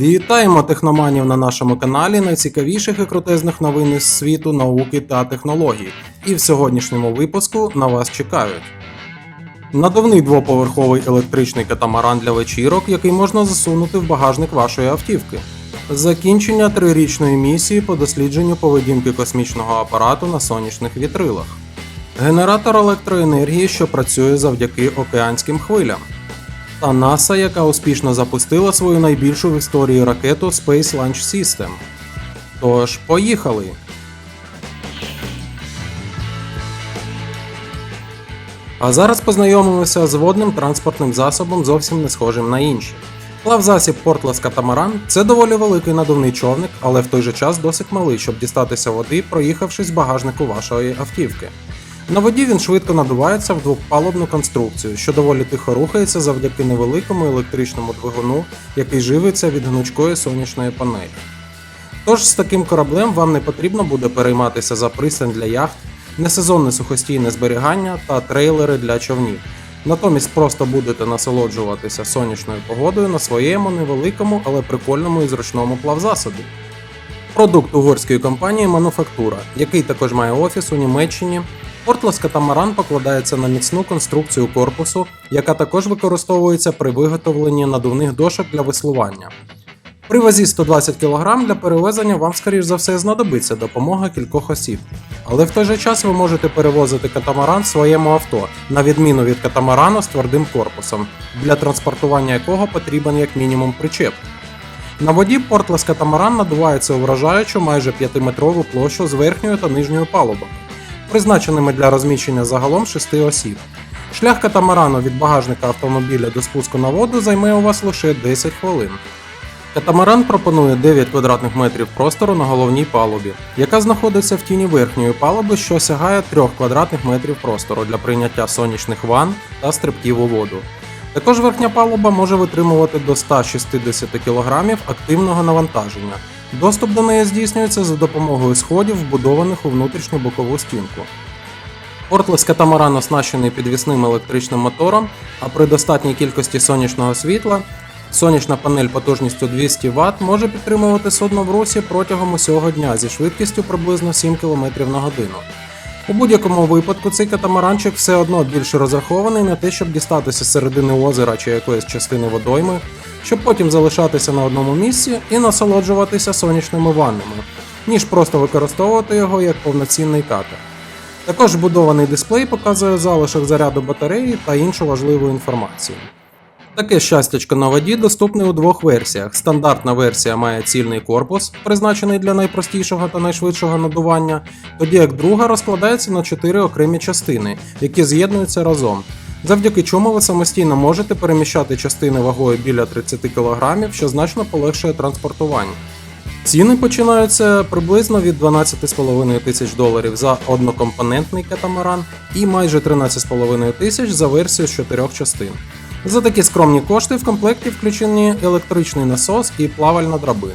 Вітаємо техноманів на нашому каналі найцікавіших і крутезних новин із світу науки та технологій. І в сьогоднішньому випуску на вас чекають. Надувний двоповерховий електричний катамаран для вечірок, який можна засунути в багажник вашої автівки. Закінчення трирічної місії по дослідженню поведінки космічного апарату на сонячних вітрилах. Генератор електроенергії, що працює завдяки океанським хвилям та НАСА, яка успішно запустила свою найбільшу в історії ракету Space Launch System. Тож, поїхали! А зараз познайомимося з водним транспортним засобом, зовсім не схожим на інші. Плавзасіб Portless Катамаран це доволі великий надувний човник, але в той же час досить малий, щоб дістатися води, проїхавшись з багажнику вашої автівки. На воді він швидко надувається в двопалубну конструкцію, що доволі тихо рухається завдяки невеликому електричному двигуну, який живиться від гнучкої сонячної панелі. Тож з таким кораблем вам не потрібно буде перейматися за пристань для яхт, несезонне сухостійне зберігання та трейлери для човнів. Натомість просто будете насолоджуватися сонячною погодою на своєму невеликому, але прикольному і зручному плавзасобі. Продукт угорської компанії Мануфактура, який також має офіс у Німеччині. Портлес катамаран покладається на міцну конструкцію корпусу, яка також використовується при виготовленні надувних дошок для веслування. При вазі 120 кг для перевезення вам, скоріш за все, знадобиться допомога кількох осіб. Але в той же час ви можете перевозити катамаран в своєму авто, на відміну від катамарану з твердим корпусом, для транспортування якого потрібен як мінімум причеп. На воді портлес катамаран надувається у вражаючу майже 5-метрову площу з верхньою та нижньою палубами, призначеними для розміщення загалом 6 осіб. Шлях катамарану від багажника автомобіля до спуску на воду займе у вас лише 10 хвилин. Катамаран пропонує 9 квадратних метрів простору на головній палубі, яка знаходиться в тіні верхньої палуби, що сягає 3 квадратних метрів простору для прийняття сонячних ванн та стрибків у воду. Також верхня палуба може витримувати до 160 кг активного навантаження. Доступ до неї здійснюється за допомогою сходів, вбудованих у внутрішню бокову стінку. Портлес катамаран оснащений підвісним електричним мотором, а при достатній кількості сонячного світла сонячна панель потужністю 200 Вт може підтримувати судно в русі протягом усього дня зі швидкістю приблизно 7 км на годину. У будь-якому випадку цей катамаранчик все одно більше розрахований на те, щоб дістатися з середини озера чи якоїсь частини водойми, щоб потім залишатися на одному місці і насолоджуватися сонячними ваннами, ніж просто використовувати його як повноцінний катер. Також вбудований дисплей показує залишок заряду батареї та іншу важливу інформацію. Таке щастячко на воді доступне у двох версіях. Стандартна версія має цільний корпус, призначений для найпростішого та найшвидшого надування, тоді як друга розкладається на чотири окремі частини, які з'єднуються разом. Завдяки чому ви самостійно можете переміщати частини вагою біля 30 кг, що значно полегшує транспортування. Ціни починаються приблизно від 12,5 тисяч доларів за однокомпонентний катамаран і майже 13,5 тисяч за версію з чотирьох частин. За такі скромні кошти в комплекті включені електричний насос і плавальна драбина.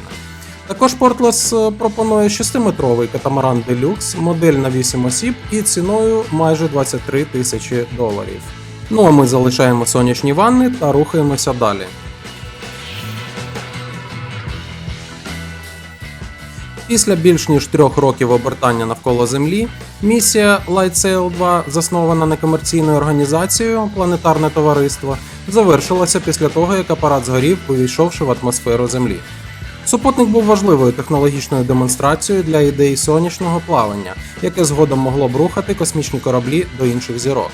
Також Portless пропонує 6-метровий катамаран Deluxe, модель на 8 осіб і ціною майже 23 тисячі доларів. Ну а ми залишаємо сонячні ванни та рухаємося далі. Після більш ніж трьох років обертання навколо Землі, місія LightSail 2, заснована некомерційною організацією Планетарне товариство, завершилася після того, як апарат згорів, увійшовши в атмосферу Землі. Супутник був важливою технологічною демонстрацією для ідеї сонячного плавання, яке згодом могло б рухати космічні кораблі до інших зірок.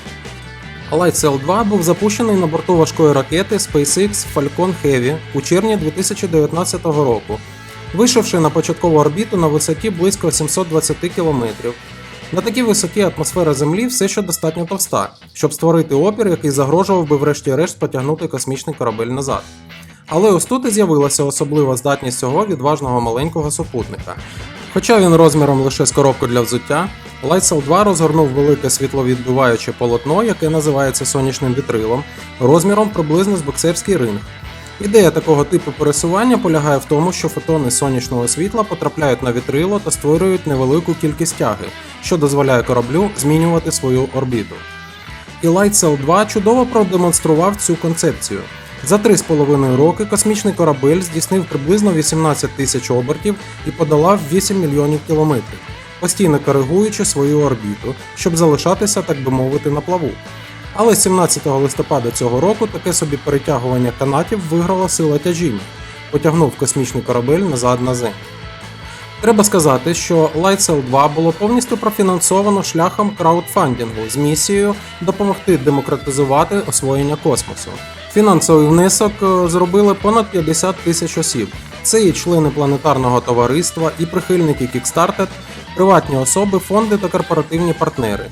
LightSail 2 був запущений на борту важкої ракети SpaceX Falcon Heavy у червні 2019 року, вийшовши на початкову орбіту на висоті близько 720 км. На такій висоті атмосфера Землі все ще достатньо товста, щоб створити опір, який загрожував би врешті-решт потягнути космічний корабель назад. Але ось тут і з'явилася особлива здатність цього відважного маленького супутника. Хоча він розміром лише з коробку для взуття, Lightsail 2 розгорнув велике світловідбиваюче полотно, яке називається сонячним вітрилом, розміром приблизно з боксерський ринг. Ідея такого типу пересування полягає в тому, що фотони сонячного світла потрапляють на вітрило та створюють невелику кількість тяги, що дозволяє кораблю змінювати свою орбіту. І Lightsail 2 чудово продемонстрував цю концепцію. За 3,5 роки космічний корабель здійснив приблизно 18 тисяч обертів і подолав 8 мільйонів кілометрів, постійно коригуючи свою орбіту, щоб залишатися, так би мовити, на плаву. Але 17 листопада цього року таке собі перетягування канатів виграла сила тяжіння, потягнув космічний корабель назад на Землю. Треба сказати, що Lightsail 2 було повністю профінансовано шляхом краудфандингу з місією допомогти демократизувати освоєння космосу. Фінансовий внесок е, зробили понад 50 тисяч осіб. Це і члени планетарного товариства, і прихильники Kickstarter, приватні особи, фонди та корпоративні партнери.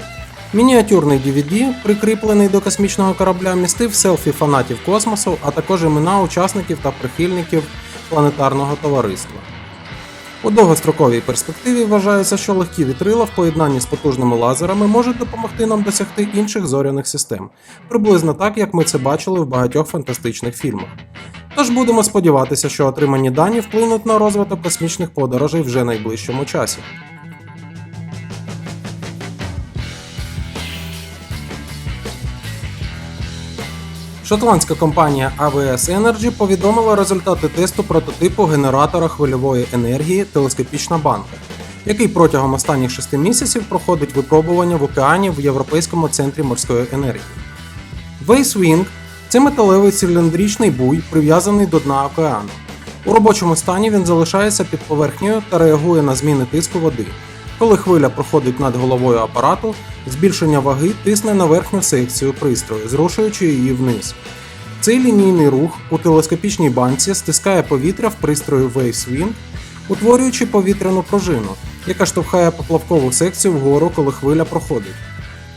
Мініатюрний DVD, прикріплений до космічного корабля, містив селфі фанатів космосу, а також імена учасників та прихильників планетарного товариства. У довгостроковій перспективі вважається, що легкі вітрила в поєднанні з потужними лазерами можуть допомогти нам досягти інших зоряних систем, приблизно так, як ми це бачили в багатьох фантастичних фільмах. Тож будемо сподіватися, що отримані дані вплинуть на розвиток космічних подорожей вже найближчому часі. Шотландська компанія AWS Energy повідомила результати тесту прототипу генератора хвильової енергії телескопічна банка, який протягом останніх 6 місяців проходить випробування в океані в Європейському центрі морської енергії. Вейсвінг це металевий циліндричний буй, прив'язаний до дна океану. У робочому стані він залишається під поверхнею та реагує на зміни тиску води. Коли хвиля проходить над головою апарату, збільшення ваги тисне на верхню секцію пристрою, зрушуючи її вниз. Цей лінійний рух у телескопічній банці стискає повітря в пристрою WaveSwing, утворюючи повітряну пружину, яка штовхає поплавкову секцію вгору, коли хвиля проходить.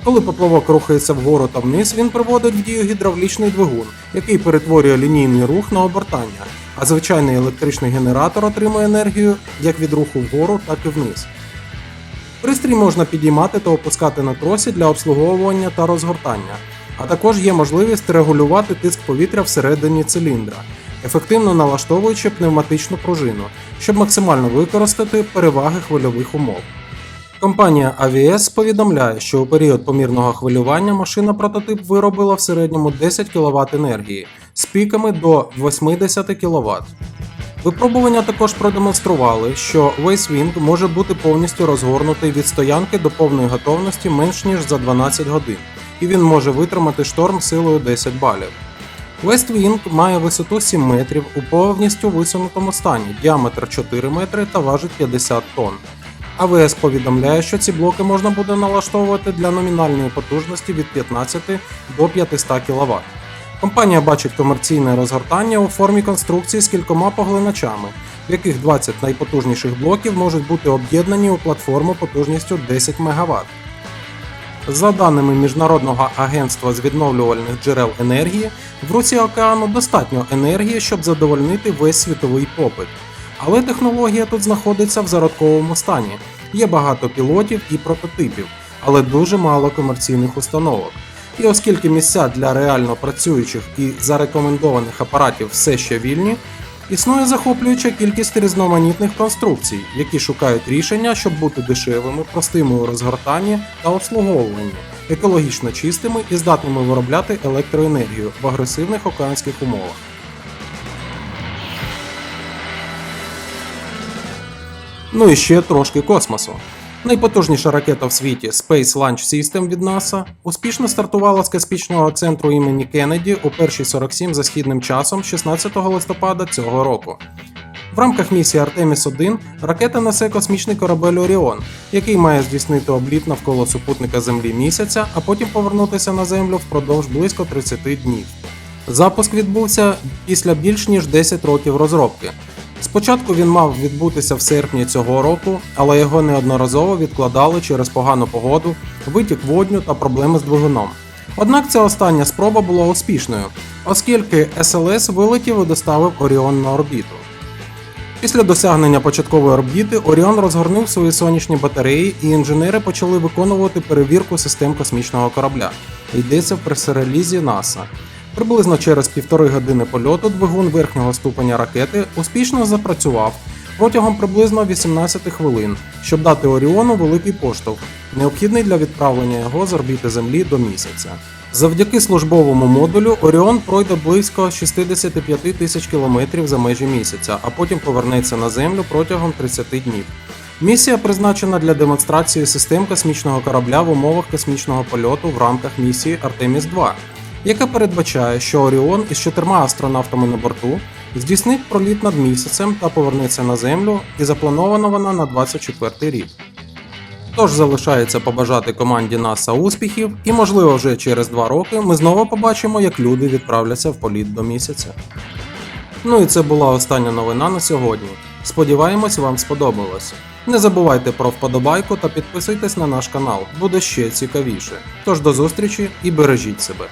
Коли поплавок рухається вгору та вниз, він приводить в дію гідравлічний двигун, який перетворює лінійний рух на обертання, а звичайний електричний генератор отримує енергію як від руху вгору, так і вниз. Пристрій можна підіймати та опускати на тросі для обслуговування та розгортання, а також є можливість регулювати тиск повітря всередині циліндра, ефективно налаштовуючи пневматичну пружину, щоб максимально використати переваги хвильових умов. Компанія AVS повідомляє, що у період помірного хвилювання машина прототип виробила в середньому 10 кВт енергії з піками до 80 кВт. Випробування також продемонстрували, що WasteWing може бути повністю розгорнутий від стоянки до повної готовності менш ніж за 12 годин, і він може витримати шторм силою 10 балів. WestWing має висоту 7 метрів у повністю висунутому стані, діаметр 4 метри та важить 50 тонн. АВС повідомляє, що ці блоки можна буде налаштовувати для номінальної потужності від 15 до 500 кВт. Компанія бачить комерційне розгортання у формі конструкції з кількома поглиначами, в яких 20 найпотужніших блоків можуть бути об'єднані у платформу потужністю 10 МВт. За даними Міжнародного агентства з відновлювальних джерел енергії, в руці океану достатньо енергії, щоб задовольнити весь світовий попит. Але технологія тут знаходиться в зародковому стані. Є багато пілотів і прототипів, але дуже мало комерційних установок. І оскільки місця для реально працюючих і зарекомендованих апаратів все ще вільні, існує захоплююча кількість різноманітних конструкцій, які шукають рішення, щоб бути дешевими, простими у розгортанні та обслуговуванні, екологічно чистими і здатними виробляти електроенергію в агресивних океанських умовах. Ну і ще трошки космосу. Найпотужніша ракета в світі Space Launch System від НАСА успішно стартувала з космічного центру імені Кеннеді у 1.47 за східним часом 16 листопада цього року. В рамках місії Artemis 1 ракета несе космічний корабель Оріон, який має здійснити обліт навколо супутника Землі місяця, а потім повернутися на Землю впродовж близько 30 днів. Запуск відбувся після більш ніж 10 років розробки. Спочатку він мав відбутися в серпні цього року, але його неодноразово відкладали через погану погоду, витік водню та проблеми з двигуном. Однак ця остання спроба була успішною, оскільки СЛС вилетів і доставив Оріон на орбіту. Після досягнення початкової орбіти Оріон розгорнув свої сонячні батареї, і інженери почали виконувати перевірку систем космічного корабля. Йдеться в прес-релізі НАСА. Приблизно через півтори години польоту двигун верхнього ступеня ракети успішно запрацював протягом приблизно 18 хвилин, щоб дати Оріону великий поштовх, необхідний для відправлення його з орбіти Землі до місяця. Завдяки службовому модулю Оріон пройде близько 65 тисяч кілометрів за межі місяця, а потім повернеться на Землю протягом 30 днів. Місія призначена для демонстрації систем космічного корабля в умовах космічного польоту в рамках місії Артеміс 2, яка передбачає, що Оріон із чотирма астронавтами на борту здійснить проліт над місяцем та повернеться на Землю, і запланована вона на 24 рік. Тож залишається побажати команді НАСА успіхів, і, можливо, вже через два роки ми знову побачимо, як люди відправляться в політ до місяця. Ну і це була остання новина на сьогодні. Сподіваємось, вам сподобалось. Не забувайте про вподобайку та підписуйтесь на наш канал, буде ще цікавіше. Тож до зустрічі і бережіть себе.